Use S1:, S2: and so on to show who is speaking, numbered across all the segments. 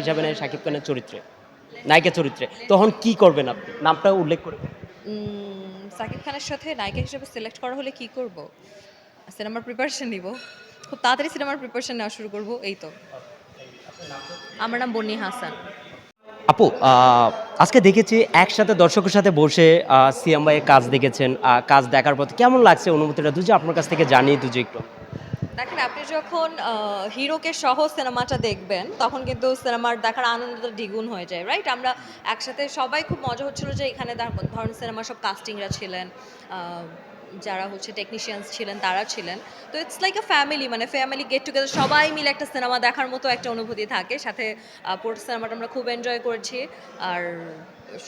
S1: হিসাবে নেয় শাকিব খানের চরিত্রে নায়িকা চরিত্রে। তখন কি করবেন আপনি? নামটা উল্লেখ করবেন
S2: সাকিব খানের সাথে নায়িকা হিসেবে সিলেক্ট করা হলে কি করব? সিনেমার প্রিপারেশন নিব। খুব তাড়াতাড়ি সিনেমার প্রিপারেশন নেওয়া শুরু করব এই তো। আমার নাম বন্নি হাসান।
S1: আপু আজকে দেখেছি একসাথে দর্শকের সাথে বসে ভাইয়ের কাজ দেখেছেন কাজ দেখার পর কেমন লাগছে অনুভূতিটা? দুজে আপনার কাছ থেকে জানিয়ে দুজে একটু।
S2: দেখেন, আপনি যখন হিরোকে সহ সিনেমাটা দেখবেন, তখন কিন্তু সিনেমার দেখার আনন্দটা দ্বিগুণ হয়ে যায় রাইট আমরা একসাথে সবাই খুব মজা হচ্ছিল যে এখানে ধরেন সিনেমার সব কাস্টিংরা ছিলেন যারা হচ্ছে টেকনিশিয়ানস ছিলেন তারা ছিলেন। তো ইটস লাইক আ ফ্যামিলি মানে ফ্যামিলি গেট টুগেদার সবাই মিলে একটা সিনেমা দেখার মতো একটা অনুভূতি থাকে। সাথে আহ, পুরো সিনেমাটা আমরা খুব এনজয় করেছি। আর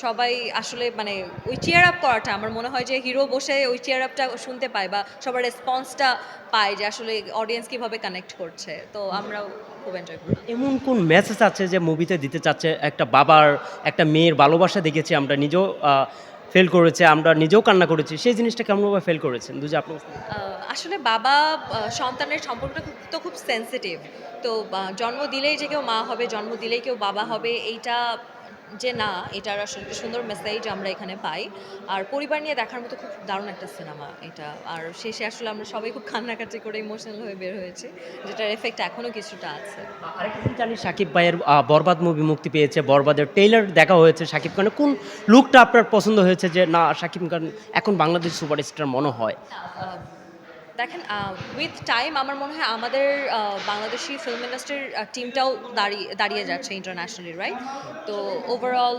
S2: সবাই আসলে মানে ওই চেয়ার আপ করাটা আমার মনে হয় যে হিরো বসে ওই চেয়ার আপটা শুনতে পায় বা সবার রেসপন্সটা পায় যে আসলে অডিয়েন্স কীভাবে কানেক্ট করছে। তো আমরা খুব এনজয় করি
S1: এমন কোন মেসেজ আছে যে মুভিতে দিতে চাচ্ছে? একটা বাবার একটা মেয়ের ভালোবাসা দেখেছি আমরা। নিজেও ফেল করেছে, আমরা নিজেও কান্না করেছি, সেই জিনিসটা কেমনভাবে ফেল করেছেন? দুজা আপনি
S2: আসলে বাবা সন্তানের সম্পর্কটা তো খুব সেন্সিটিভ তো জন্ম দিলেই যে কেউ মা হবে, জন্ম দিলেই কেউ বাবা হবে, এইটা যে না এটার আসলে একটা সুন্দর মেসেজ আমরা এখানে পাই। আর পরিবার নিয়ে দেখার মতো খুব দারুণ একটা সিনেমা এটা। আর শেষে আসলে আমরা সবাই খুব কান্নাকাটি করে ইমোশনাল হয়ে বের হয়েছে যেটার এফেক্ট এখনও কিছুটা আছে।
S1: আরেকটা জানি শাকিব ভাইয়ের বরবাদ মুভি মুক্তি পেয়েছে বরবাদের টেইলার দেখা হয়েছে শাকিব খানের। কোন লুকটা আপনার পছন্দ হয়েছে যে না শাকিব খান এখন বাংলাদেশ সুপারস্টার মনে হয়?
S2: দেখেন উইথ টাইম আমার মনে হয় আমাদের বাংলাদেশি ফিল্ম ইন্ডাস্ট্রির টিমটাও দাঁড়িয়ে দাঁড়িয়ে যাচ্ছে ইন্টারন্যাশনালি রাইট তো ওভারঅল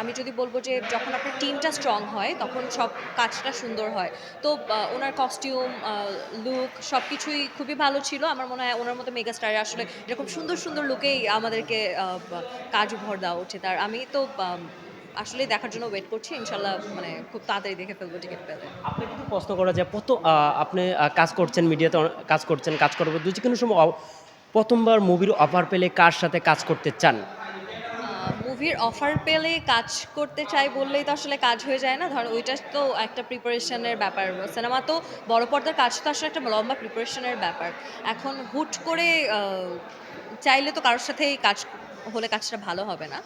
S2: আমি যদি বলব যে যখন আপনার টিমটা স্ট্রং হয়, তখন সব কাজটা সুন্দর হয়। তো ওনার কস্টিউম লুক সব কিছুই খুবই ভালো ছিল। আমার মনে হয় ওনার মতো মেগাস্টারে আসলে এরকম সুন্দর সুন্দর লুকেই আমাদেরকে কাজ ভর দেওয়া উচিত। আর আমি তো আসলে দেখার জন্য ওয়েট করছি ইনশাল্লাহ মানে খুব তাড়াতাড়ি দেখে ফেলব টিকিট পেলে
S1: আপনি কিন্তু প্রশ্ন করা যায় কত আপনি কাজ করছেন মিডিয়াতে কাজ করছেন কাজ করব দু যে কোনো সময় প্রথমবার মুভির অফার পেলে কার সাথে কাজ করতে চান?
S2: মুভির অফার পেলে কাজ করতে চাই বললেই তো আসলে কাজ হয়ে যায় না। ধর ওইটা তো একটা প্রিপারেশনের ব্যাপার। সিনেমা তো বড় পর্দার কাজ তো আসলে একটা লম্বা প্রিপারেশনের ব্যাপার। এখন হুট করে চাইলে তো কারোর সাথেই কাজ হলে কাজটা ভালো হবে না।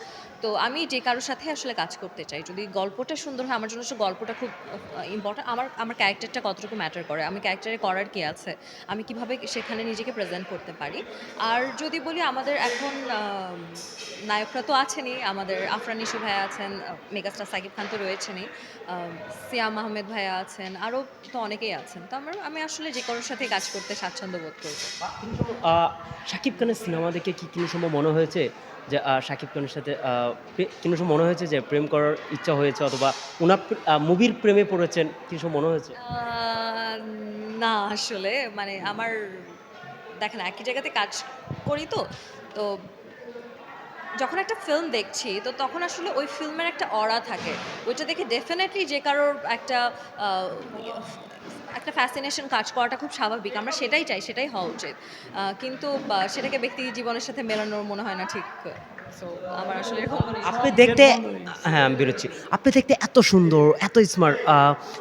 S2: তো আমি যে কারোর সাথে আসলে কাজ করতে চাই যদি গল্পটা সুন্দর হয় আমার জন্য আসলে গল্পটা খুব ইম্পর্টেন্ট আমার আমার ক্যারেক্টারটা কতটুকু ম্যাটার করে আমি ক্যারেক্টারে করার কি আছে আমি কীভাবে সেখানে নিজেকে প্রেজেন্ট করতে পারি। আর যদি বলি আমাদের এখন নায়করা তো আছেনই আমাদের আফরান নিশু ভাইয়া আছেন মেগাস্টার সাকিব খান তো রয়েছেনই সিয়াম আহমেদ ভাইয়া আছেন আরও তো অনেকেই আছেন। তো আমার আমি আসলে যে কারোর সাথে কাজ করতে স্বাচ্ছন্দ্য বোধ করব
S1: আহ, শাকিব খানের সিনেমা দেখে কি কোনো সময় মনে হয়েছে? যে শাকিব খানের সাথে সব কোনো সময় মনে হয়েছে যে, প্রেম করার ইচ্ছা হয়েছে অথবা ওনার মুভির প্রেমে পড়েছেন কিছু সময় মনে হয়েছে?
S2: না, আসলে মানে আমার, দেখেন, একই জায়গাতে কাজ করি তো তো যখন একটা ফিল্ম দেখছি তো তখন আসলে ওই ফিল্মের একটা অরা থাকে। ওইটা দেখে ডেফিনেটলি যে কারোর একটা একটা ফ্যাসিনেশন কাজ করাটা খুব স্বাভাবিক। আমরা সেটাই চাই সেটাই হওয়া উচিত। কিন্তু সেটাকে ব্যক্তি জীবনের সাথে মেলানোর মনে হয় না ঠিক। সো আমার আসলে।
S1: আপনি দেখতে হ্যাঁ আমি বেরোচ্ছি। আপনি দেখতে এত সুন্দর এত স্মার্ট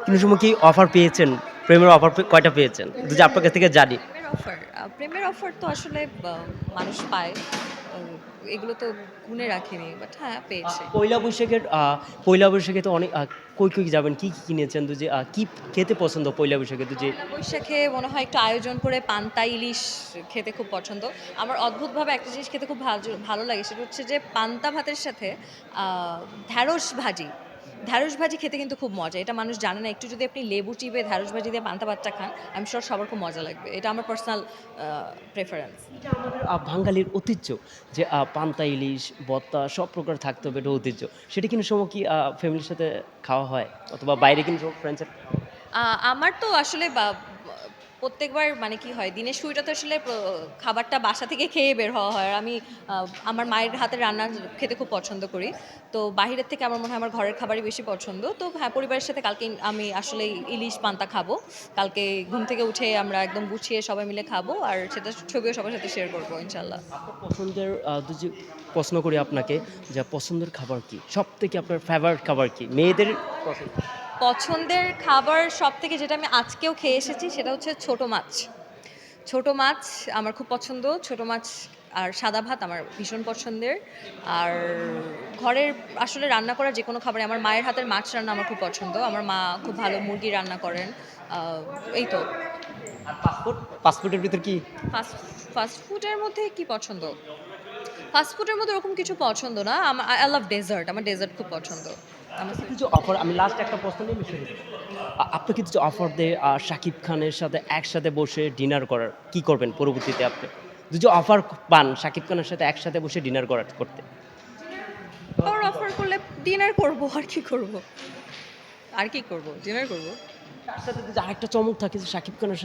S1: কোনো সময় কি অফার পেয়েছেন? প্রেমের অফার কয়টা পেয়েছেন? যদি আপনার কাছ থেকে জানি।
S2: অফার প্রেমের অফার তো আসলে মানুষ পায়। এগুলো তো গুনে রাখিনি বাট হ্যাঁ পেয়েছে।
S1: পয়লা বৈশাখের পয়লা বৈশাখে তো অনেক কই কই যাবেন? কি কি কিনেছেন? দুজি যে কি খেতে পছন্দ পয়লা বৈশাখে? তো
S2: যে বৈশাখে মনে হয় একটু আয়োজন করে পান্তা ইলিশ খেতে খুব পছন্দ। আমার অদ্ভুতভাবে একটা জিনিস খেতে খুব ভালো ভালো লাগে সেটা হচ্ছে যে পান্তা ভাতের সাথে ঢ্যাঁড়স ভাজি। ঢ্যাঁড়স ভাজি খেতে কিন্তু খুব মজা। এটা মানুষ জানে না। একটু যদি আপনি লেবু চিপে ঢ্যাঁড়স ভাজি দিয়ে পান্তা ভাতটা খান আমি শিওর সবার খুব মজা লাগবে। এটা আমার পার্সোনাল প্রেফারেন্স
S1: এটা আমাদের বাঙালির ঐতিহ্য যে পান্তা ইলিশ বত্তা সব প্রকার থাকতে হবে এটা ঐতিহ্য। সেটা কিন্তু সময় কি ফ্যামিলির সাথে খাওয়া হয়? অথবা বাইরে কিন্তু ফ্রেন্ডসের
S2: আমার তো আসলে প্রত্যেকবার মানে কি হয়, দিনের শুরুটা তো আসলে খাবারটা বাসা থেকে খেয়ে বের হওয়া হয়। আর আমি আমার মায়ের হাতের রান্না খেতে খুব পছন্দ করি। তো বাইরের থেকে আমার মনে হয় আমার ঘরের খাবারই বেশি পছন্দ। তো হ্যাঁ পরিবারের সাথে কালকে আমি আসলে ইলিশ পান্তা খাব। কালকে ঘুম থেকে উঠে আমরা একদম গুছিয়ে সবাই মিলে খাব আর সেটা ছবিও সবার সাথে শেয়ার করব ইনশাল্লাহ
S1: পছন্দের প্রশ্ন করি আপনাকে যে পছন্দের খাবার কি? সব থেকে আপনার ফেভারিট খাবার কি? মেয়েদের পছন্দ।
S2: পছন্দের খাবার সব থেকে যেটা আমি আজকেও খেয়ে এসেছি সেটা হচ্ছে ছোট মাছ। ছোট মাছ আমার খুব পছন্দ। ছোট মাছ আর সাদা ভাত আমার ভীষণ পছন্দের। আর ঘরের আসলে রান্না করা যে কোনো খাবারে আমার মায়ের হাতের মাছ রান্না আমার খুব পছন্দ। আমার মা খুব ভালো মুরগি রান্না করেন। এই তো।
S1: আর পাসপোর্ট পাসপোর্টের ভিতর কি?
S2: ফাস্ট ফাস্ট ফুডের মধ্যে কি পছন্দ? ফাস্ট ফুডের মধ্যে ওরকম কিছু পছন্দ না। আমার আই লাভ ডেজার্ট আমার ডেজার্ট খুব পছন্দ। আমার
S1: কিছু অফার আমি লাস্ট একটা প্রশ্ন নিয়ে মিশে আপনি কিছু অফার দিয়ে আহ, শাকিব খানের সাথে একসাথে বসে ডিনার করার কি করবেন পরবর্তীতে আপনি? যদি অফার পান শাকিব খানের সাথে একসাথে বসে ডিনার করার করতে।
S2: আর অফার করলে ডিনার করব আর কি করব? আর কি করব? ডিনার করব?
S1: তার সাথে যদি আরেকটা চমক থাকে যে শাকিব খানের সাথে